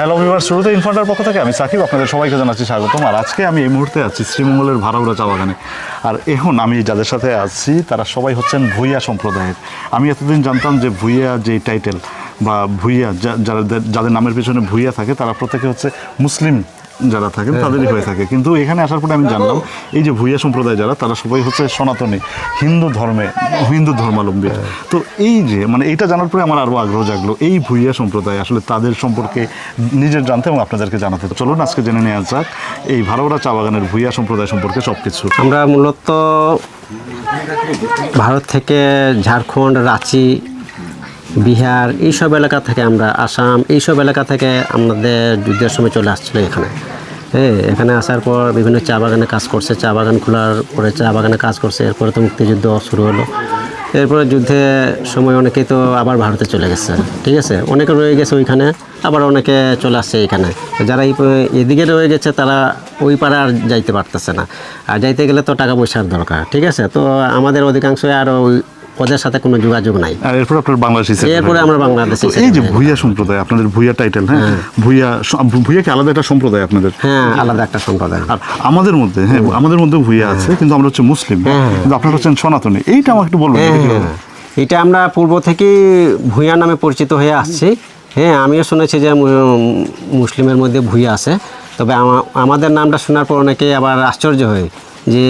Hello ভিভার শুরুতে ইনফান্টার পক্ষ থেকে আমি সাকিব, আপনাদের সবাইকে জানাচ্ছি স্বাগতম। আর আজকে আমি এই মুহূর্তে আছি শ্রীমঙ্গলের ভাড়াউড়া চা বাগানে। আর এখন আমি যাদের সাথে আছি, তারা সবাই হচ্ছেন ভুইয়া সম্প্রদায়ের। আমি এতদিন জানতাম যে ভুইয়া যে টাইটেল বা ভুইয়া যাদের যাদের নামের পিছনে ভুইয়া থাকে, তারা প্রত্যেকে হচ্ছে মুসলিম যারা থাকেন, তাদেরই হয়ে থাকে। কিন্তু এখানে আসার পরে আমি জানলাম, এই যে ভুইয়া সম্প্রদায় যারা, তারা সবাই হচ্ছে সনাতনী, হিন্দু ধর্মে, হিন্দু ধর্মাবলম্বী তো এই যে মানে এইটা জানার পরে আমার আরও আগ্রহ জাগলো, এই ভুইয়া সম্প্রদায় আসলে তাদের সম্পর্কে নিজের জানতে এবং আপনাদেরকে জানাতে। চলুন, আজকে জেনে নেওয়া যাক, এই ভালোরা চা বাগানের ভুইয়া সম্প্রদায় সম্পর্কে সব কিছু আমরা মূলত ভারত থেকে ঝাড়খণ্ড, রাঁচি বিহার, এইসব এলাকা থেকে আমরা আসাম, এইসব এলাকা থেকে আমাদের যুদ্ধের সময় চলে আসছিল এখানে। হ্যাঁ এখানে আসার পর বিভিন্ন চা বাগানে কাজ করছে, চা বাগান খোলার পরে চা বাগানে কাজ করছে, এরপরে তো মুক্তিযুদ্ধ শুরু হলো। এরপরে যুদ্ধের সময় অনেকেই তো আবার ভারতে চলে গেছে, ঠিক আছে? অনেকে রয়ে গেছে ওইখানে, আবার অনেকে চলে আসছে এখানে। যারা এদিকে রয়ে গেছে, তারা ওই পারে আর যাইতে পারতেছে না। আর যাইতে গেলে তো টাকা পয়সার দরকার, ঠিক আছে? তো আমাদের অধিকাংশই আর ওই ওদের সাথে কোনো যোগাযোগ নাই। আর এরপর আপনার বাংলাদেশি এরপরে আমরা। বাংলাদেশে এই যে ভুইয়া সম্প্রদায় আপনাদের ভুইয়া টাইটেল হ্যাঁ? ভুইয়া ভুইয়া কি আলাদা একটা সম্প্রদায় আপনাদের? হ্যাঁ আলাদা একটা সম্প্রদায়। আর আমাদের মধ্যে হ্যাঁ আমাদের মধ্যে ভুইয়া আছে কিন্তু আমরা হচ্ছে মুসলিম। কিন্তু আপনারা হচ্ছেন সনাতনী। এইটা আমাকে একটু বলবেন হ্যাঁ এটা আমরা পূর্ব থেকে ভূঁইয়া নামে পরিচিত হয়ে আসছি। হ্যাঁ আমিও শুনেছি যে মুসলিমের মধ্যে ভূঁইয়া আছে। তবে আমাদের নামটা শোনার পর অনেকে আবার আশ্চর্য হয় যে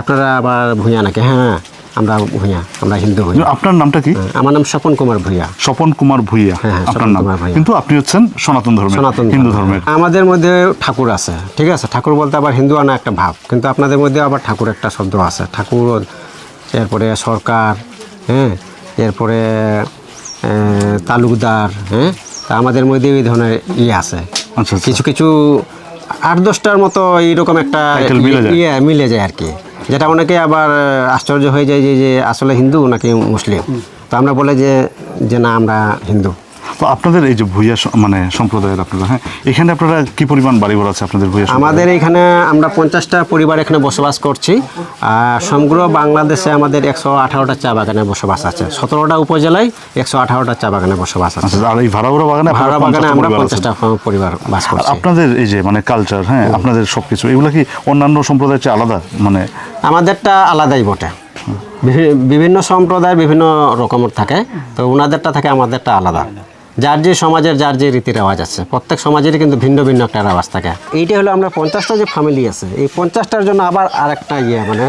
আপনারা আবার ভূঁইয়া নাকি? হ্যাঁ। আমরা ভূঁইয়া আমরা হিন্দু ভূঁইয়া। আপনার নামটা কি? আমার নাম স্বপন কুমার ভূঁইয়া। স্বপন কুমার ভুইয়া হ্যাঁ, হ্যাঁ, আপনার নাম। কিন্তু আপনি হচ্ছেন সনাতন ধর্মের সনাতন হিন্দু ধর্ম। ধর্মের আমাদের মধ্যে ঠাকুর আছে ঠিক আছে? ঠাকুর বলতে আবার হিন্দু আনা একটা ভাব কিন্তু আপনাদের মধ্যে আবার ঠাকুর একটা শব্দ আছে। ঠাকুর এরপরে সরকার হ্যাঁ? এরপরে তালুকদার হ্যাঁ? তা আমাদের মধ্যে এই ধরনের ইয়ে আছে। আচ্ছা আচ্ছা। কিছু কিছু আট দশটার মতো এইরকম একটা। ইয়ে মিলে যায় আর কি। যেটা অনেকে আবার আশ্চর্য হয়ে যায় যে আসলে হিন্দু নাকি মুসলিম? তো আমরা বলে যে যে না, আমরা হিন্দু। তো আপনাদের এই যে ভুইয়া স- মানে সম্প্রদায়ের আপনারা হ্যাঁ এখানে আপনারা কি পরিমাণ বাড়ি ঘর আছে আপনাদের ভুইয়া সম্প্রদায়ে? আমাদের এখানে আমরা পঞ্চাশটা পরিবার এখানে বসবাস করছি। আর সমগ্র বাংলাদেশে আমাদের একশো আঠারোটা চা বাগানে বসবাস আছে। সতেরোটা উপজেলায় একশো আঠারোটা চা বাগানে বসবাস আছে। আচ্ছা আর এই ভাড়াউড়া বাগানে ভাড়া বাগানে আমরা। পঞ্চাশটা পরিবার বাস করছি। আপনাদের এই যে মানে কালচার হ্যাঁ আপনাদের সব কিছু এগুলো কি অন্যান্য সম্প্রদায়ের চেয়ে আলাদা? মানে আমাদেরটা আলাদাই বটে। বিভিন্ন সম্প্রদায় বিভিন্ন রকমের থাকে তো ওনাদেরটা থাকে আমাদেরটা আলাদা। যার যে সমাজের যার যে রীতি রেওয়াজ আছে। প্রত্যেক সমাজেরই কিন্তু ভিন্ন ভিন্ন একটা রেওয়াজ থাকে। এইটা হলো আমরা পঞ্চাশটা যে ফ্যামিলি আছে এই পঞ্চাশটার জন্য আবার আরেকটা ইয়ে মানে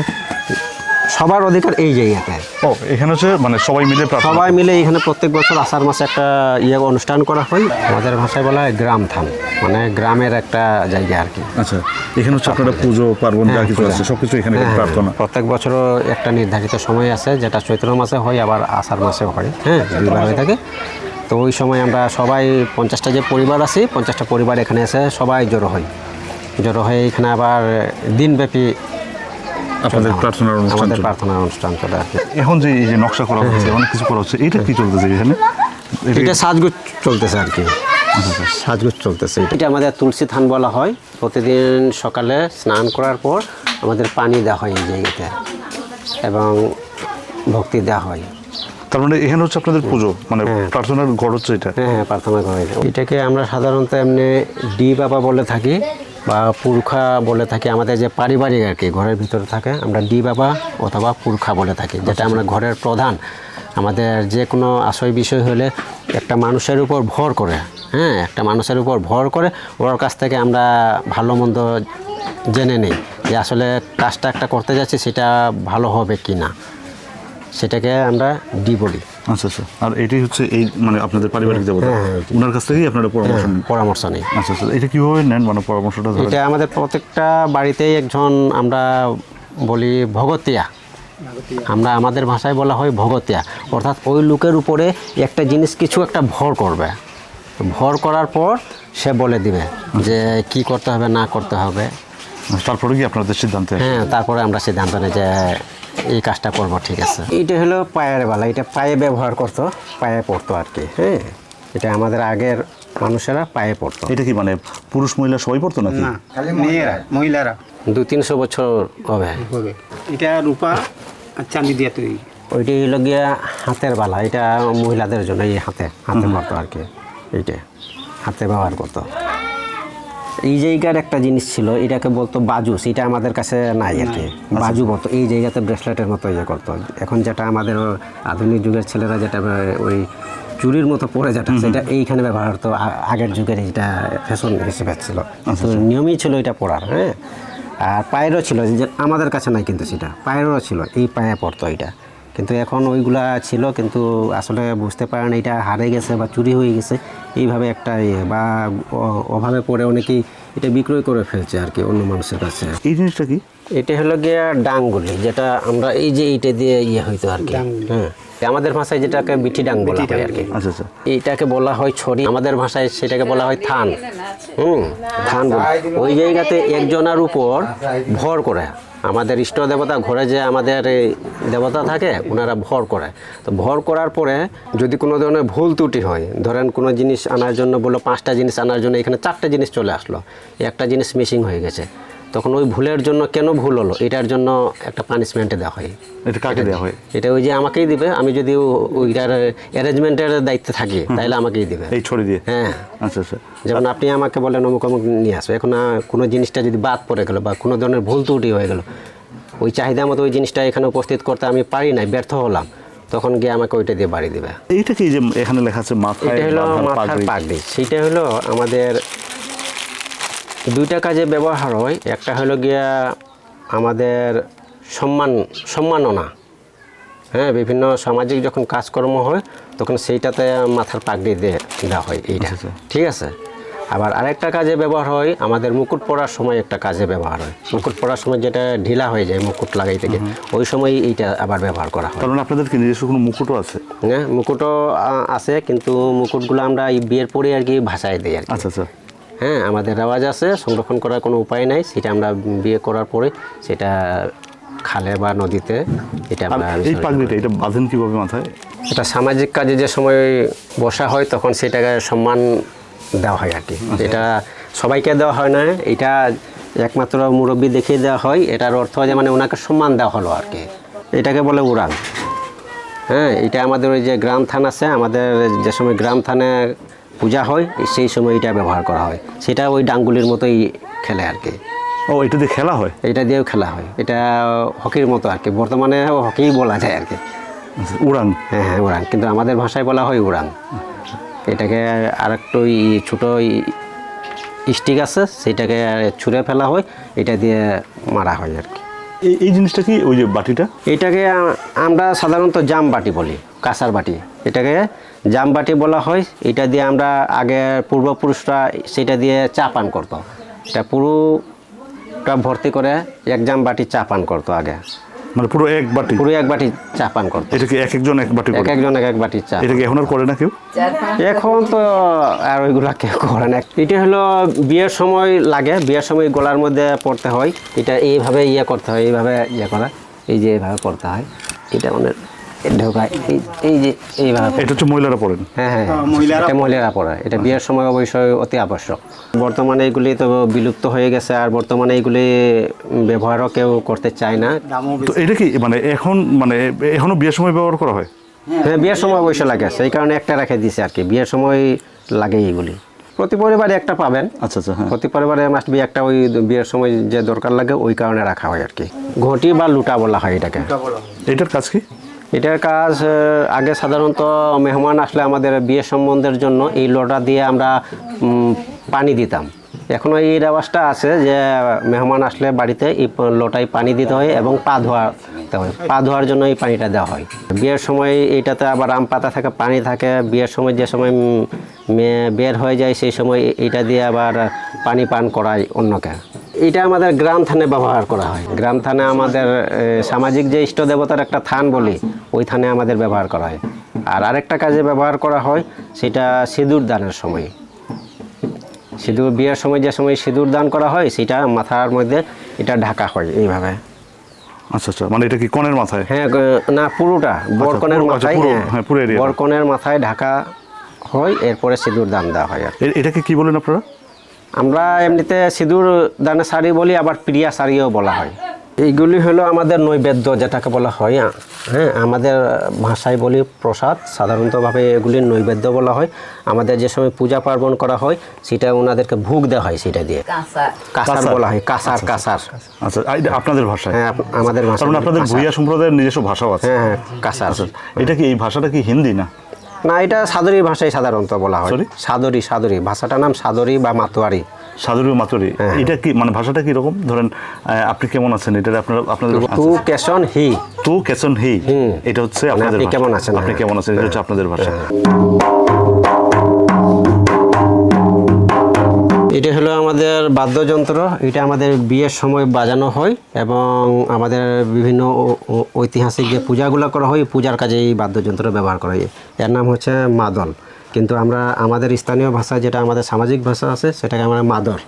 সবার অধিকার এই জায়গাতে ও এখানে হচ্ছে মানে সবাই মিলে সবাই মিলে এখানে প্রত্যেক বছর আষাঢ় মাসে একটা ইয়ে অনুষ্ঠান করা হয়। আমাদের ভাষায় বলা হয় গ্রাম থান মানে গ্রামের একটা জায়গা আর কি। আচ্ছা এখানে হচ্ছে আপনারা পুজো পার্বণ যা কিছু আছে সবকিছু এখানে হ্যাঁ, প্রার্থনা। প্রত্যেক বছরও একটা নির্ধারিত সময় আছে যেটা চৈত্র মাসে হয় আবার আষাঢ় মাসে হয়। হ্যাঁ দুইবার হয়ে থাকে। তো ওই সময় আমরা সবাই পঞ্চাশটা যে পরিবার আছি পঞ্চাশটা পরিবার এখানে এসে সবাই জড়ো হই। জড়ো হয়ে এখানে আবার দিনব্যাপী আপনাদের প্রার্থনার অনুষ্ঠান আমাদের। প্রার্থনার অনুষ্ঠান চলে কি এখন যে এই যে নকশা করা হচ্ছে অনেক কিছু করা হচ্ছে এটা কি চলতেছে এখানে? এটা- এটা সাজগুজ চলতেছে আর কি। সাজগুজ চলতেছে এটা। আমাদের তুলসী থান বলা হয়। প্রতিদিন সকালে স্নান করার পর আমাদের পানি দেওয়া হয় এই জায়গাতে এবং ভক্তি দেওয়া হয়। তার মানে এখানে হচ্ছে আপনাদের পুজো মানে প্রার্থনার ঘর হচ্ছে এটা? হ্যাঁ হ্যাঁ প্রার্থনা করে এটাকে আমরা সাধারণত এমনি ডি বাবা বলে থাকি বা পুরখা বলে থাকি। আমাদের যে পারিবারিক আর কি ঘরের ভিতরে থাকে আমরা ডি বাবা অথবা পুরখা বলে থাকি যেটা আমরা ঘরের প্রধান। আমাদের যে কোনো আশয় বিষয় হলে একটা মানুষের উপর ভর করে হ্যাঁ একটা মানুষের উপর ভর করে ওর কাছ থেকে আমরা ভালো মন্দ জেনে নিই যে আসলে কাজটা একটা করতে যাচ্ছি সেটা ভালো হবে কি না সেটাকে আমরা ডি বলি। আচ্ছা আচ্ছা। আর এটাই হচ্ছে এই মানে আপনাদের পারিবারিক দেবতা। হ্যাঁ, হ্যাঁ, ওনার কাছ থেকেই আপনারা পরামর্শ পরামর্শ নিই। আচ্ছা আচ্ছা। এটা কীভাবে নেন মানে পরামর্শটা এটা আমাদের প্রত্যেকটা বাড়িতেই একজন আমরা বলি ভগতিয়া। আমরা আমাদের ভাষায় বলা হয় ভগতিয়া। অর্থাৎ ওই লোকের উপরে একটা জিনিস কিছু একটা ভর করবে। ভর করার পর সে বলে দিবে যে কি করতে হবে না করতে হবে। তারপরে কি আপনাদের সিদ্ধান্ত হ্যাঁ তারপরে আমরা সিদ্ধান্ত নিই যে এই কাজটা করব ঠিক আছে। এটা হলো পায়ের বালা এটা পায়ে ব্যবহার করতো পায়ে পড়তো আর কি হ্যাঁ? এটা আমাদের আগের মানুষেরা পায়ে পড়তো। এটা কি মানে পুরুষ মহিলা সবাই পড়তো নাকি? না খালি মেয়েরা মহিলারা। দু তিনশো বছর হবে। হবে। এটা রূপা আর চাঁদি দিয়ে তৈরি। ওইটি হলো গিয়া হাতের বালা এটা মহিলাদের জন্য এই হাতে হাতে করতো আর কি এইটা। হাতে ব্যবহার করতো। এই জায়গার একটা জিনিস ছিল এটাকে বলতো বাজু সেটা আমাদের কাছে নাই আর কি। বাজু বলতো এই জায়গাতে ব্রেসলেটের মতো ইয়ে করতো। এখন যেটা আমাদের আধুনিক যুগের ছেলেরা যেটা ওই চুরির মতো পরে যেটা সেটা এইখানে ব্যবহার হতো আগের যুগের এটা ফ্যাশন হিসেবে ছিল। তো নিয়মই ছিল এটা পরার হ্যাঁ? আর পায়েরও ছিল যে আমাদের কাছে নাই কিন্তু সেটা। পায়েরও ছিল এই পায়ে পড়তো এটা কিন্তু এখন ওইগুলা ছিল কিন্তু আসলে বুঝতে পারে না এটা হারে গেছে বা চুরি হয়ে গেছে। এইভাবে একটা ইয়ে বা অভাবে পড়ে অনেকেই এটা বিক্রয় করে ফেলছে আর কি অন্য মানুষের কাছে এই জিনিসটা কি? এটা হলো গিয়া ডাঙ্গুলি যেটা আমরা এই যে এইটা দিয়ে ইয়ে হইতো আর কি। হ্যাঁ আমাদের ভাষায় যেটাকে বিঠি ডাং বলা হয় আর কি। আচ্ছা আচ্ছা। এইটাকে বলা হয় ছড়ি আমাদের ভাষায় সেটাকে বলা হয় থান। হুম থান ওই জায়গাতে একজনের উপর ভর করে। আমাদের ইষ্ট দেবতা ঘরে যে আমাদের এই দেবতা থাকে ওনারা ভর করে। তো ভর করার পরে যদি কোনো ধরনের ভুল ত্রুটি হয়, ধরেন কোনো জিনিস আনার জন্য বলল, পাঁচটা জিনিস আনার জন্য এখানে চারটা জিনিস চলে আসলো, একটা জিনিস মিসিং হয়ে গেছে। তখন ওই ভুলের জন্য কেন ভুল হলো? এটার জন্য একটা পানিশমেন্টে দেওয়া হয়। এটা কাকে দেওয়া হয়? এটা ওই যে আমাকেই দিবে আমি যদি ওইটার অ্যারেঞ্জমেন্টের দায়িত্বে থাকি তাহলে আমাকেই দিবে। এই ছড়ি দিয়ে? হ্যাঁ। আচ্ছা আচ্ছা। যেমন আপনি আমাকে বলেন অমুক অমুক নিয়ে আসো। এখন কোনো জিনিসটা যদি বাদ পড়ে গেলো বা কোনো ধরনের ভুল ত্রুটি হয়ে গেলো ওই চাহিদা মতো ওই জিনিসটা এখানে উপস্থিত করতে আমি পারি নাই ব্যর্থ হলাম তখন গিয়ে আমাকে ওইটা দিয়ে বাড়ি দেবে। এইটা কি যে এখানে লেখা আছে মাথায় এটা হলো মাথার পাগড়ি। সেটা হলো আমাদের দুইটা কাজে ব্যবহার হয়। একটা হলো গিয়া আমাদের সম্মান সম্মাননা। হ্যাঁ বিভিন্ন সামাজিক যখন কাজকর্ম হয় তখন সেইটাতে মাথার পাগড়ি দিয়ে দেওয়া হয় এইটা। আচ্ছা, আচ্ছা। ঠিক আছে? আবার আরেকটা কাজে ব্যবহার হয় আমাদের মুকুট পরার সময় একটা কাজে ব্যবহার হয়। মুকুট পরার সময় যেটা ঢিলা হয়ে যায় মুকুট লাগাই থেকে ওই সময় এইটা আবার ব্যবহার করা হয়। মানে আপনাদের কি নিজস্ব কোনো মুকুটও আছে? হ্যাঁ মুকুটও আছে কিন্তু মুকুটগুলো আমরা এই বিয়ের পরে আর কি ভাষায় দিই আর কি। আচ্ছা আচ্ছা। হ্যাঁ আমাদের রেওয়াজ আছে সংরক্ষণ করার কোনো উপায় নাই সেটা আমরা বিয়ে করার পরে সেটা খালে বা নদীতে এটা আমরা এই বিসর্জন পাগড়িটা এটা বাঁধেন কীভাবে মাথায়? এটা সামাজিক কাজে যে সময় বসা হয় তখন সেটাকে সম্মান দেওয়া হয় আর কি। এটা সবাইকে দেওয়া হয় না এটা একমাত্র মুরব্বী দেখিয়ে দেওয়া হয় এটার অর্থ যে মানে ওনাকে সম্মান দেওয়া হলো আর কি। এটাকে বলে উড়ান। হ্যাঁ এটা আমাদের ওই যে গ্রাম থান আছে আমাদের যে সময় গ্রাম থানে পূজা হয় সেই সময় এটা ব্যবহার করা হয়। সেটা ওই ডাঙ্গুলির মতোই খেলে আর কি। ও এটা দিয়ে খেলা হয়? এটা দিয়েও খেলা হয়। এটা হকির মতো আর কি। বর্তমানে হকিই বলা যায় আর কি। আচ্ছা, উড়ান? হ্যাঁ হ্যাঁ উড়ান। কিন্তু আমাদের ভাষায় বলা হয় উড়ান। এটাকে আর একটু ছোটো স্টিক আছে সেটাকে ছুঁড়ে ফেলা হয় এটা দিয়ে মারা হয় আর কি। এই এই জিনিসটা কি ওই যে বাটিটা? এটাকে আমরা সাধারণত জাম বাটি বলি। কাঁসার বাটি। এটাকে জাম বাটি বলা হয়। এটা দিয়ে আমরা আগে পূর্বপুরুষরা সেটা দিয়ে চা পান করতো। এটা পুরোটা ভর্তি করে এক জাম বাটি চা পান করতো আগে। মানে পুরো এক বাটি? পুরো এক বাটি চা পান করতো। এটা কি এক একজন এক বাটি এক একজন এক এক বাটি চা। এটা কি এখন আর করে না কেউ? এখন তো আর ওইগুলা কেউ করে না। এটা হলো বিয়ের সময় লাগে। বিয়ের সময় গলার মধ্যে পড়তে হয়। এটা এইভাবে ইয়ে করতে হয় এইভাবে ইয়ে করা। এই যে এইভাবে করতে হয়। এটা মানে ঢোকায়। এই এই যে এইভাবে এটা হচ্ছে মহিলারা পড়েন? হ্যাঁ হ্যাঁ। হ্যাঁ, মহিলারা এটা মহিলারা পড়ে। এটা বিয়ের সময় অবশ্যই অতি আবশ্যক। বর্তমানে এগুলি তো বিলুপ্ত হয়ে গেছে আর বর্তমানে এগুলি ব্যবহারও কেউ করতে চায় না। তো এটা কি মানে এখন মানে এখনও বিয়ের সময় ব্যবহার করা হয়? হ্যাঁ বিয়ের সময় অবশ্যই লাগে সেই কারণে একটা রেখে দিছে আর কি। বিয়ের সময় লাগে এইগুলি প্রতি পরিবারে একটা পাবেন। আচ্ছা আচ্ছা হ্যাঁ। প্রতি পরিবারে মাস্ট বি একটা ওই বিয়ের সময় যে দরকার লাগে ওই কারণে রাখা হয় আর কি। ঘটি বা লুটা বলা হয় এটাকে। এটার কাজ কি? এটার কাজ আগে সাধারণত মেহমান আসলে আমাদের বিয়ে সম্বন্ধের জন্য এই লোটা দিয়ে আমরা পানি দিতাম। এখনও এই রেওয়াজটা আছে যে, মেহমান আসলে বাড়িতে এই লোটায় পানি দিতে হয় এবং পা ধোয়াতে হয়। পা ধোয়ার জন্য এই পানিটা দেওয়া হয়। বিয়ের সময় এইটাতে আবার আম পাতা থাকে, পানি থাকে। বিয়ের সময় যে সময় মেয়ে বের হয়ে যায় সেই সময় এইটা দিয়ে আবার পানি পান করায় অন্যকে। এটা আমাদের গ্রাম থানে ব্যবহার করা হয়। গ্রাম থানে আমাদের সামাজিক যে ইষ্ট দেবতার একটা থান বলি ওই থানে আমাদের ব্যবহার করা হয়। আর আরেকটা কাজে ব্যবহার করা হয় সেটা সিঁদুর দানের সময়। সিঁদুর বিয়ের সময় যে সময় সিঁদুর দান করা হয় সেটা মাথার মধ্যে এটা ঢাকা হয় এইভাবে। আচ্ছা আচ্ছা মানে এটা কি কনের মাথায়? হ্যাঁ না পুরোটা। বরকনের পুরো- আচ্ছা, মাথায় হ্যাঁ, হ্যাঁ। বরকনের মাথায় ঢাকা হয় এরপরে সিঁদুর দান দেওয়া হয়। এটাকে কি বলেন আপনারা? আমরা এমনিতে সিঁদুর দানের শাড়ি বলি আবার প্রিয়া শাড়িও বলা হয়। এইগুলি হলো আমাদের নৈবেদ্য যেটাকে বলা হয় হ্যাঁ আমাদের ভাষায় বলি প্রসাদ। সাধারণতভাবে এগুলি নৈবেদ্য বলা হয়। আমাদের যে সময় পূজা পার্বণ করা হয় সেটা ওনাদেরকে ভোগ দেওয়া হয় সেটা দিয়ে। কাসার। কাসার। বলা হয় কাসার কাসার। আচ্ছা আপনাদের ভাষায়। হ্যাঁ আমাদের ভাষা আপনাদের। ভুইয়া সম্প্রদায়ের নিজস্ব ভাষাও আছে। হ্যাঁ হ্যাঁ কাসার। এটা কি এই ভাষাটা কি হিন্দি না? না এটা সাদরি ভাষায় সাধারণত বলা হয়। Sorry? সাদরি সাদরি। ভাষাটার নাম সাদরি বা মাতোয়ারি। সাদরি মাতুরি হ্যাঁ। এটা কি মানে ভাষাটা কি রকম ধরেন আহ, আপনি কেমন আছেন? এটা আপনার আপনাদের তু কেশন হি। তু কেশন হি। এটা হচ্ছে আপনাদের কেমন আছেন? আপনি হ্যাঁ। কেমন আছেন? এটা হচ্ছে আপনাদের ভাষা। এটা হলো আমাদের বাদ্যযন্ত্র। এটা আমাদের বিয়ের সময় বাজানো হয় এবং আমাদের বিভিন্ন ঐতিহাসিক যে পূজাগুলো করা হয় পূজার কাজে এই বাদ্যযন্ত্র ব্যবহার করা হয়। এর নাম হচ্ছে মাদল। কিন্তু আমরা, আমাদের স্থানীয় ভাষা যেটা আমাদের সামাজিক ভাষা আছে, সেটাকে আমরা মাদর